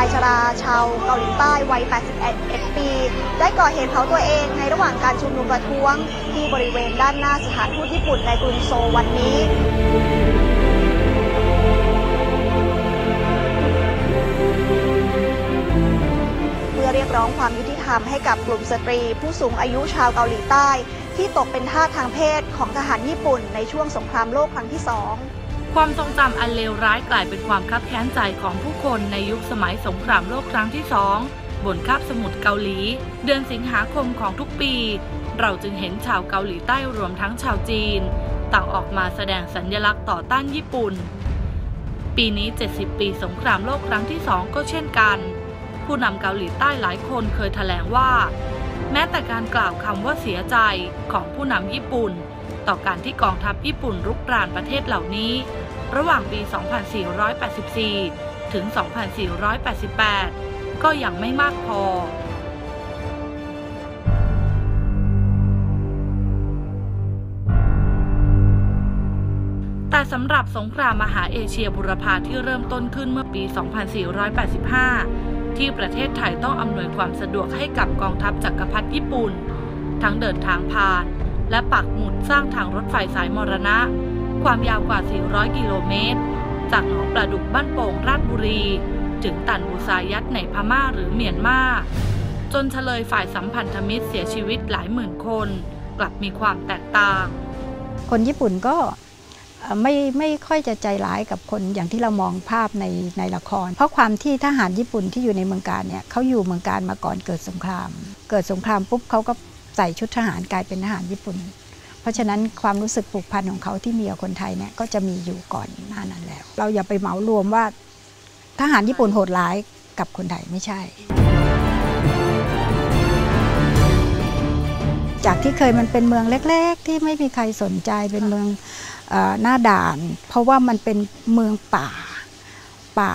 ายชราชาวเกาหลีใต้วัย 81 ปี ได้ก่อเหตุเผาตัวเองในระหว่างการชุมนุมประท้วง ที่บริเวณด้านหน้าสถานทูตญี่ปุ่นในกรุงโซลวันนี้เรียกร้องความยุติธรรมให้กับกลุ่มสตรี ผู้สูงอายุชาวเกาหลีใต้ ที่ตกเป็นทาสทางเพศของทหารญี่ปุ่นในช่วงสงครามโลกครั้งที่สอง ความทรงจำอันเลวร้ายกลายเป็นความคับแค้นใจของผู้คนในยุคสมัยสงครามโลกครั้งที่สองบนคาบสมุทรเกาหลี เดือนสิงหาคมของทุกปี เราจึงเห็นชาวเกาหลีใต้รวมทั้งชาวจีน ต่างออกมาแสดงสัญลักษณ์ต่อต้านญี่ปุ่น ปีนี้ 70 ปีสงครามโลกครั้งที่สองก็เช่นกัน ผู้นำเกาหลีใต้หลายคนเคยแถลงว่า แม้แต่การกล่าวคำว่าเสียใจของผู้นำญี่ปุ่น ต่อการที่กองทัพญี่ปุ่นรุกรานประเทศเหล่านี้ ระหว่างปี 2484 ถึง 2488 ก็ยังไม่มากพอแต่สำหรับสงครามมหาเอเชียบุรพาที่เริ่มต้นขึ้นเมื่อปี 2485 ที่ประเทศไทยต้องอำนวยความสะดวกให้กับกองทัพจักรพรรดิญี่ปุ่น ทั้งเดินทางผ่าน และปักหมุดสร้างทางรถไฟสายมรณะ ความยาวกว่า 400 กิโลเมตร จากหนองปลาดุกบ้านโป่งราชบุรี ถึงตันบุษายัดในพม่าหรือเมียนมาจนเฉลยฝ่ายสัมพันธมิตรเสียชีวิตหลายหมื่นคน กลับมีความแตกต่าง คนญี่ปุ่นก็ไม่ไม่ค่อยจะใจร้ายกับคนอย่างที่เรามองภาพในในละคร เพราะความที่ทหารญี่ปุ่นที่อยู่ในเมืองการเนี่ยเขาอยู่เมืองการมาก่อนเกิดสงคราม เกิดสงครามปุ๊บเขาก็ ใส่ชุดทหารกลายเป็นทหารญี่ปุ่น เพราะฉะนั้นความรู้สึกผูกพันของเขาที่มีกับคนไทยเนี่ยก็จะมีอยู่ก่อนหน้านั้นแล้ว เราอย่าไปเหมารวมว่า ทหารญี่ปุ่นโหดร้ายกับคนไทยไม่ใช่ จากที่เคยมันเป็นเมืองเล็ก ๆ ที่ไม่มีใครสนใจเป็นเมืองอหน้าด่าน เพราะว่ามันเป็นเมืองป่าป่า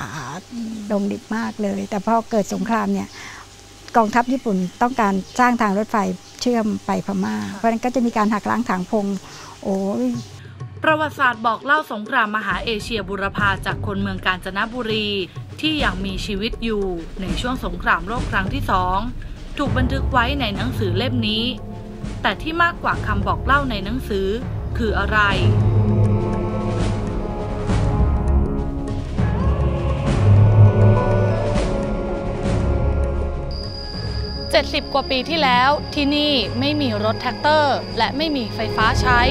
ดงดิบมากเลย แต่พอเกิดสงครามเนี่ยกองทัพญี่ปุ่นต้องการสร้างทางรถไฟ ชื่อมไปพม่า เพราะฉะนั้นก็จะมีการหักล้างถางพง โอ้ยประวัติศาสตร์บอกเล่าสงครามมหาเอเชียบุรพาจากคนเมืองกาญจนบุรี ที่ยังมีชีวิตอยู่ในช่วงสงครามโลกครั้งที่สองถูกบันทึกไว้ในหนังสือเล่มนี้ แต่ที่มากกว่าคำบอกเล่าในหนังสือคืออะไร 70 กว่าปีที่แล้ว ที่นี่ไม่มีรถแท็กเตอร์ และไม่มีไฟฟ้าใช้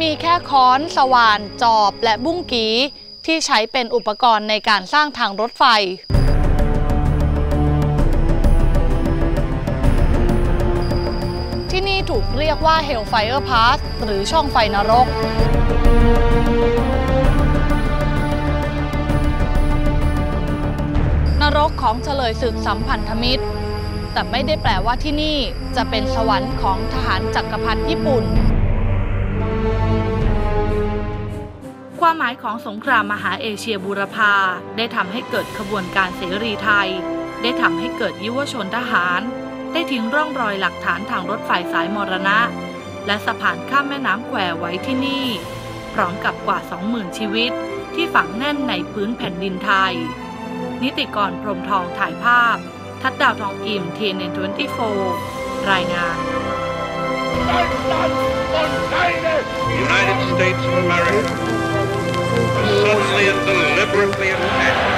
มีแค่ค้อน สว่าน จอบ และบุ้งกี ที่ใช้เป็นอุปกรณ์ในการสร้างทางรถไฟที่นี่ถูกเรียกว่า Hellfire Pass หรือช่องไฟนรก องเฉลยศึกสัมพันธมิตร แต่ไม่ได้แปลว่าที่นี่จะเป็นสวรรค์ของทหารจักรพรรดิญี่ปุ่น ความหมายของสงครามมหาเอเชียบูรพาได้ทำให้เกิดขบวนการเสรีไทย ได้ทำให้เกิดยุวชนทหาร ได้ทิ้งร่องรอยหลักฐานทางรถไฟสายมรณะ และสะพานข้ามแม่น้ำแควไว้ที่นี่ พร้อมกับกว่า 20,000 ชีวิตที่ฝังแน่นในพื้นแผ่นดินไทย นิติกรพรมทองถ่ายภาพ ทัดดาวทองอิ่มทีเทวนเ24รายงาน United States of America suddenly and deliberately attacked